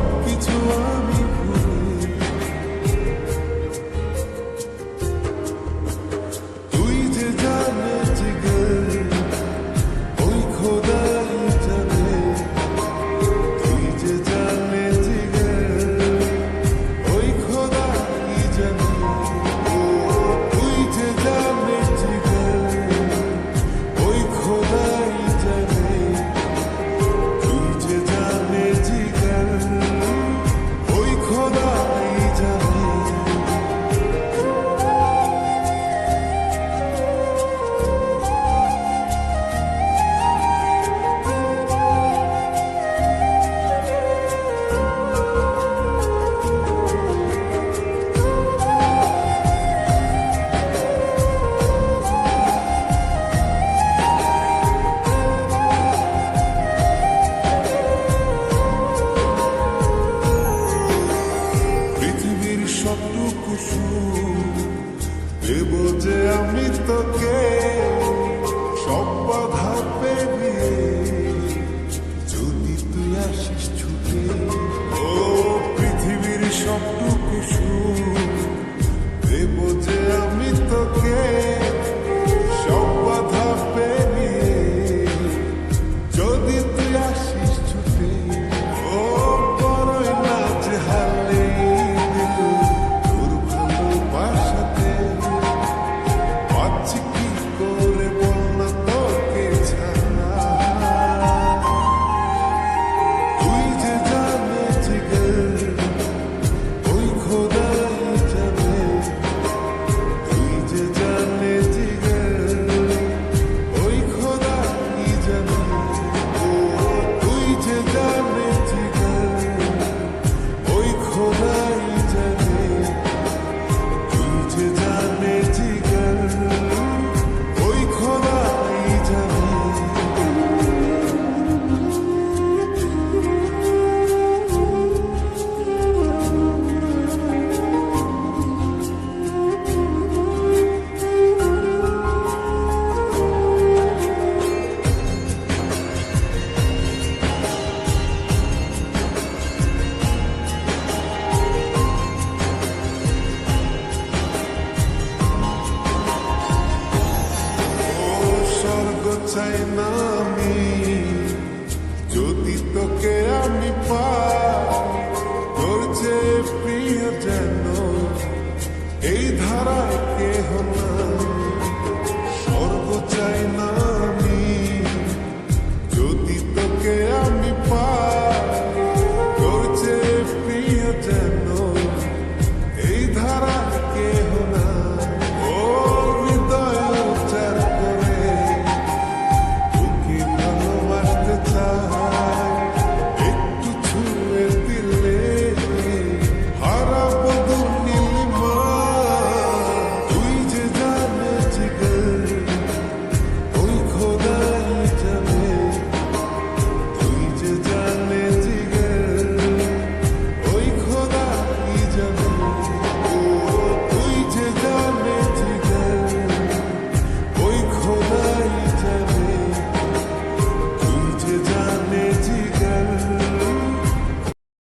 took you to. toque চাই না আমি যদি তোকে আমি পাই তোর যে প্রিয় যেন এই ধারাকে